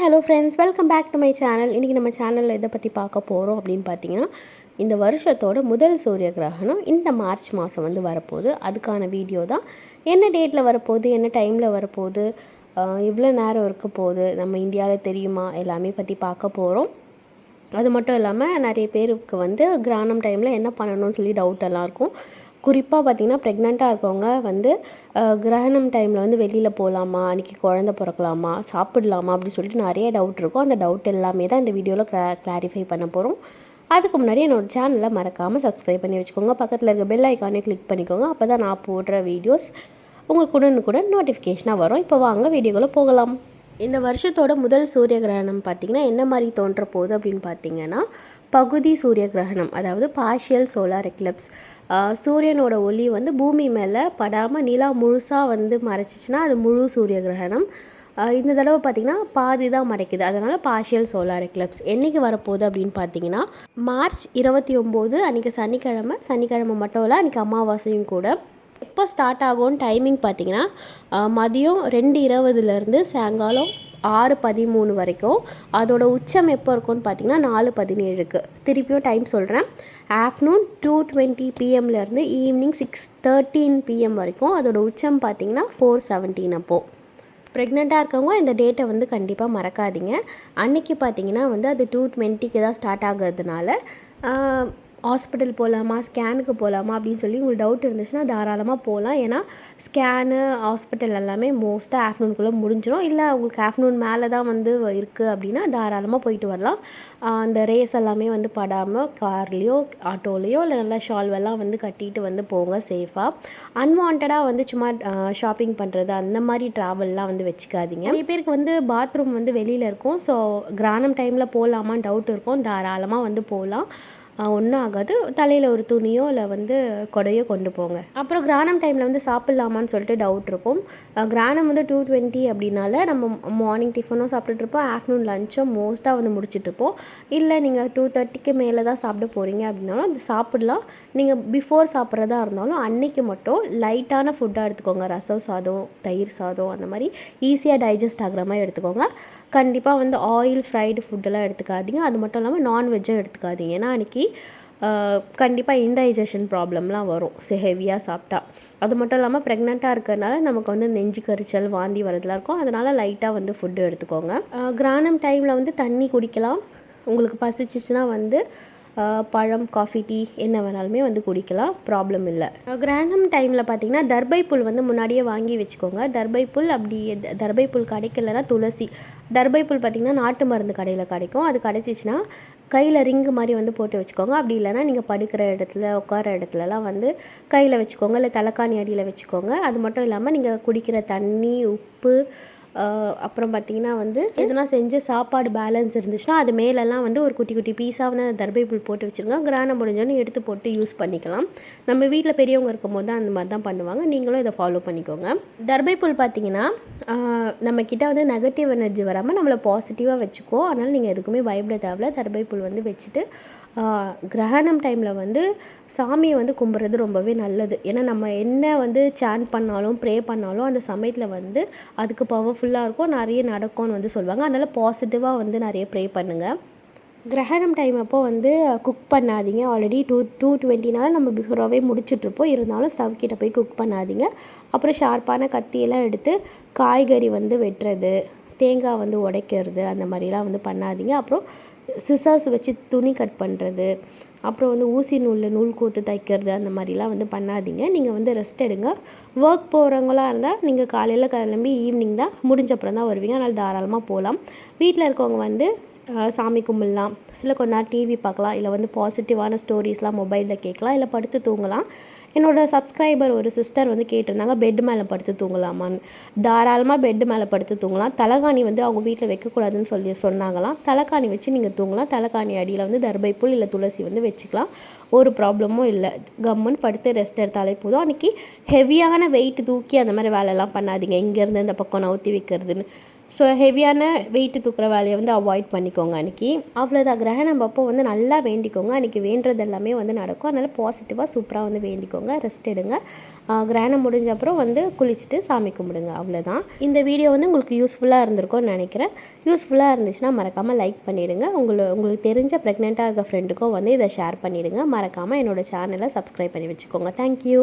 Hello friends welcome back to my channel இன்றைக்கி நம்ம சேனலில் எதை பற்றி பார்க்க போகிறோம் அப்படின்னு பார்த்தீங்கன்னா இந்த வருஷத்தோட முதல் சூரிய கிரகணம் இந்த மார்ச் மாதம் வந்து வரப்போகுது. அதுக்கான வீடியோ தான். என்ன டேட்டில் வரப்போகுது? என்ன டைமில் வரப்போகுது? இவ்வளோ எவ்வளோ நேரம் இருக்க போகுது. நம்ம இந்தியாவில் தெரியுமா? எல்லாமே பற்றி பார்க்க போகிறோம் அது மட்டும் இல்லாமல் நிறைய பேருக்கு வந்து கிரானம் டைமில் என்ன பண்ணணும்னு சொல்லி டவுட் எல்லாம் இருக்கும். குறிப்பாக பார்த்திங்கன்னா ப்ரெக்னெண்ட்டாக இருக்கவங்க வந்து கிரகணம் டைமில் வந்து வெளியில் போகலாமா அன்றைக்கி குழந்த பிறக்கலாமா? சாப்பிடலாமா? அப்படின்னு சொல்லிட்டு நிறைய டவுட் இருக்கும். அந்த டவுட் எல்லாமே தான் இந்த வீடியோவில் க்ளா கிளாரிஃபை பண்ண போகிறோம் அதுக்கு முன்னாடி என்னோட சேனலை மறக்காமல் சப்ஸ்கிரைப் பண்ணி வச்சுக்கோங்க. பக்கத்தில் இருக்க பெல் ஐக்கானே கிளிக் பண்ணிக்கோங்க. அப்போ தான் நான் போடுற வீடியோஸ் உங்களுக்கு உடனுக்குடன் நோட்டிஃபிகேஷனாக வரும். இப்போ வாங்க வீடியோக்குள்ளே போகலாம். இந்த வருஷத்தோட முதல் சூரிய கிரகணம் பார்த்திங்கன்னா என்ன மாதிரி தோன்ற போகுது அப்படின்னு பார்த்தீங்கன்னா பகுதி சூரிய கிரகணம் அதாவது பார்ஷியல் சோலார் எக்லிப்ஸ் சூரியனோட ஒளி வந்து பூமி மேலே படாமல் நிலா முழுசாக வந்து மறைச்சிச்சின்னா அது முழு சூரிய கிரகணம். இந்த தடவை பார்த்திங்கன்னா பாதி தான் மறைக்குது. அதனால் பார்ஷியல் சோலார் எக்லிப்ஸ் என்றைக்கு வரப்போகுது அப்படின்னு பார்த்தீங்கன்னா மார்ச் இருபத்தி ஒம்பது அன்றைக்கி சனிக்கிழமை. சனிக்கிழமை மட்டும் இல்லை அன்றைக்கி அமாவாசையும் கூட. எப்போ ஸ்டார்ட் ஆகும் டைமிங் பார்த்தீங்கன்னா மதியம் ரெண்டு இருபதுலேருந்து சாயங்காலம் ஆறு பதிமூணு வரைக்கும். அதோட உச்சம் எப்போ இருக்கும்னு பார்த்தீங்கன்னா நாலு பதினேழுக்கு. திருப்பியும் டைம் சொல்கிறேன் ஆஃப்டர்நூன் டூ டுவெண்ட்டி பிஎம்லேருந்து ஈவினிங் சிக்ஸ் தேர்ட்டீன் பிஎம் வரைக்கும் அதோட உச்சம் பார்த்தீங்கன்னா ஃபோர் செவன்டீன் அப்போது ப்ரெக்னெண்ட்டாக இருக்கவங்க இந்த டேட்டை வந்து கண்டிப்பாக மறக்காதீங்க. அன்னைக்கு பார்த்தீங்கன்னா வந்து அது டூ டுவெண்ட்டிக்கு தான் ஸ்டார்ட் ஆகிறதுனால ஹாஸ்பிட்டல் போகலாமா ஸ்கேனுக்கு போகலாமா அப்படின்னு சொல்லி உங்களுக்கு டவுட் இருந்துச்சுன்னா தாராளமாக போகலாம். ஏன்னா ஸ்கேனு ஹாஸ்பிட்டல் எல்லாமே மோஸ்ட்டாக ஆஃப்டர்நூனுக்குள்ளே முடிஞ்சிடும் இல்லை உங்களுக்கு ஆஃப்டர்நூன் மேலே தான் வந்து இருக்குது அப்படின்னா தாராளமாக போயிட்டு வரலாம். அந்த ரேஸ் எல்லாமே வந்து படாமல் கார்லேயோ ஆட்டோலேயோ இல்லை நல்லா ஷால்வெல்லாம் வந்து கட்டிட்டு வந்து போங்க சேஃபாக அன்வான்டாக வந்து சும்மா ஷாப்பிங் பண்ணுறது அந்த மாதிரி ட்ராவல்லாம் வந்து வச்சுக்காதீங்க. நிறைய பேருக்கு வந்து பாத்ரூம் வந்து வெளியில் இருக்கும். ஸோ கிரானம் டைமில் போகலாமான்னு டவுட் இருக்கும். தாராளமாக வந்து போகலாம். ஒன்றும் ஆகாது தலையில் ஒரு துணியோ இல்லை வந்து கொடையோ கொண்டு போங்க. அப்புறம் கிரானம் டைமில் வந்து சாப்பிட்லாமான்னு சொல்லிட்டு டவுட் இருக்கும். கிரானம் வந்து டூ டுவெண்ட்டி அப்படின்னால நம்ம மார்னிங் டிஃபனும் சாப்பிட்டுட்ருப்போம் ஆஃப்டர்நூன் லஞ்சும் மோஸ்ட்டாக வந்து முடிச்சிட்ருப்போம் இல்லை நீங்கள் டூ தேர்ட்டிக்கு மேலே தான் சாப்பிட போகிறீங்க அப்படின்னாலும் அது சாப்பிட்லாம். நீங்கள் பிஃபோர் சாப்பிட்றதா இருந்தாலும் அன்னைக்கு மட்டும் லைட்டான ஃபுட்டாக எடுத்துக்கோங்க. ரசம் சாதம் தயிர் சாதம் அந்த மாதிரி ஈஸியாக டைஜஸ்ட் ஆகுற மாதிரி எடுத்துக்கோங்க. கண்டிப்பாக வந்து ஆயில் ஃப்ரைடு ஃபுட்டெல்லாம் எடுத்துக்காதீங்க. அது மட்டும் இல்லாமல் நான்வெஜ்ஜும் எடுத்துக்காதீங்க. ஏன்னா அன்றைக்கி கண்டிப்பாக இன்டைஜஷன் ப்ராப்ளம்லாம் வரும். ஸோ ஹெவியாக சாப்பிட்டா. அது மட்டும் இல்லாமல் ப்ரெக்னெண்ட்டாக இருக்கிறதுனால நமக்கு வந்து நெஞ்சு கரிச்சல் வாந்தி வரதுலாம் இருக்கும். அதனால் லைட்டாக வந்து ஃபுட்டு எடுத்துக்கோங்க. கிரானம் டைமில் வந்து தண்ணி குடிக்கலாம். உங்களுக்கு பசிச்சிச்சுன்னா வந்து பழம் காஃபி டீ என்ன வேணாலுமே வந்து குடிக்கலாம். ப்ராப்ளம் இல்லை. கிரானம் டைமில் பார்த்தீங்கன்னா தர்பை புல் வந்து முன்னாடியே வாங்கி வச்சுக்கோங்க. தர்பை புல் அப்படி தர்பை புல் கிடைக்கலன்னா துளசி. தர்பை புல் பார்த்திங்கன்னா நாட்டு மருந்து கடையில் கிடைக்கும். அது கிடைச்சிச்சின்னா கையில் ரிங்கு மாதிரி வந்து போட்டு வச்சுக்கோங்க. அப்படி இல்லைன்னா நீங்கள் படுக்கிற இடத்துல உட்கார இடத்துலலாம் வந்து கையில் வச்சுக்கோங்க. இல்லை தலைக்காணி அடியில் வச்சுக்கோங்க. அது மட்டும் இல்லாமல் நீங்கள் குடிக்கிற தண்ணி உப்பு அப்புறம் பார்த்தீங்கன்னா வந்து எதனா செஞ்சு சாப்பாடு பேலன்ஸ் இருந்துச்சுன்னா அது மேலெல்லாம் வந்து ஒரு குட்டி குட்டி பீஸாக வந்து தர்பை புல் போட்டு வச்சுருங்க. கிரானம் முடிஞ்சோன்னு எடுத்து போட்டு யூஸ் பண்ணிக்கலாம். நம்ம வீட்டில் பெரியவங்க இருக்கும்போது தான் அந்த மாதிரி தான் பண்ணுவாங்க. நீங்களும் இதை ஃபாலோ பண்ணிக்கோங்க. தர்பை புல் பார்த்தீங்கன்னா நம்ம வந்து நெகட்டிவ் எனர்ஜி வராமல் நம்மளை பாசிட்டிவாக வச்சுக்கோ. அதனால் நீங்கள் எதுக்குமே பயப்பட தேவையில்ல. தர்பை வந்து வச்சுட்டு கிரகணம் டைமில் வந்து சாமியை வந்து கும்பிட்றது ரொம்பவே நல்லது. ஏன்னா நம்ம என்ன வந்து சேன் பண்ணாலும் ப்ரே பண்ணாலும் அந்த சமயத்தில் வந்து அதுக்கு ஃபுல்லாக இருக்கும். நிறைய நடக்கும்னு வந்து சொல்லுவாங்க. அதனால் பாசிட்டிவாக வந்து நிறைய ப்ரே பண்ணுங்கள் கிரகணம் டைம் அப்போ வந்து குக் பண்ணாதீங்க. ஆல்ரெடி டூ டூ டுவெண்ட்டினால நம்ம பிஃபோராகவே முடிச்சுட்ருப்போம் இருந்தாலும் ஸ்டவ் கிட்ட போய் குக் பண்ணாதீங்க. அப்புறம் ஷார்ப்பான கத்தியெல்லாம் எடுத்து காய்கறி வந்து வெட்டுறது தேங்காய் வந்து உடைக்கிறது அந்த மாதிரிலாம் வந்து பண்ணாதீங்க. அப்புறம் சிசர்ஸ் வச்சு துணி கட் பண்ணுறது அப்புறம் வந்து ஊசி நூலில் நூல் கோத்து தைக்கிறது அந்த மாதிரிலாம் வந்து பண்ணாதீங்க. நீங்கள் வந்து ரெஸ்ட் எடுங்க. ஒர்க் போகிறவங்களா இருந்தால் நீங்கள் காலையில் கிளம்பி ஈவினிங் தான் முடிஞ்ச அப்புறம் தான் வருவீங்க. அதனால் தாராளமாக போகலாம் வீட்டில் இருக்கவங்க வந்து சாமி கும்பிட்லாம். இல்லை கொஞ்ச நேரம் டிவி பார்க்கலாம். இல்லை வந்து பாசிட்டிவான ஸ்டோரிஸ்லாம் மொபைலில் கேட்கலாம். இல்லை படுத்து தூங்கலாம். என்னோட சப்ஸ்கிரைபர் ஒரு சிஸ்டர் வந்து கேட்டிருந்தாங்க பெட் மேலே படுத்து தூங்கலாமான்னு. தாராளமாக பெட் மேலே படுத்து தூங்கலாம். தலைகாணி வந்து அவங்க வீட்டில் வைக்கக்கூடாதுன்னு சொல்லி சொன்னாங்களாம். தலைக்காணி வச்சு நீங்கள் தூங்கலாம். தலைக்காணி அடியில் வந்து தர்பை புல் இல்லை துளசி வந்து வச்சுக்கலாம். ஒரு ப்ராப்ளமும் இல்லை. கம்முன்னு படுத்து ரெஸ்ட் எடுத்தாலே போதும். அன்றைக்கி ஹெவியான வெயிட் தூக்கி அந்த மாதிரி வேலைலாம் பண்ணாதீங்க. இங்கேருந்து இந்த பக்கம் நவுத்தி வைக்கிறதுன்னு. ஸோ ஹெவியான வெயிட்டு தூக்குற வேலையை வந்து அவாய்ட் பண்ணிக்கோங்க அன்றைக்கி அவ்வளோதான் கிரகணம் அப்போ வந்து நல்லா வேண்டிக்கோங்க. அன்றைக்கி வேண்டுறது எல்லாமே வந்து நடக்கும். அதனால் பாசிட்டிவாக சூப்பராக வந்து வேண்டிக்கோங்க. ரெஸ்ட் எடுங்க. கிரகணம் முடிஞ்ச அப்புறம் வந்து குளிச்சுட்டு சாமி கும்பிடுங்க. அவ்வளோதான் இந்த வீடியோ வந்து உங்களுக்கு யூஸ்ஃபுல்லாக இருந்திருக்கும்னு நினைக்கிறேன். யூஸ்ஃபுல்லாக இருந்துச்சுன்னா மறக்காமல் லைக் பண்ணிவிடுங்க உங்களை உங்களுக்கு தெரிஞ்ச ப்ரெக்னெண்ட்டாக இருக்க ஃப்ரெண்டுக்கும் வந்து இதை ஷேர் பண்ணிவிடுங்க மறக்காமல் என்னோட சேனலை சப்ஸ்கிரைப் பண்ணி வச்சுக்கோங்க. தேங்க்யூ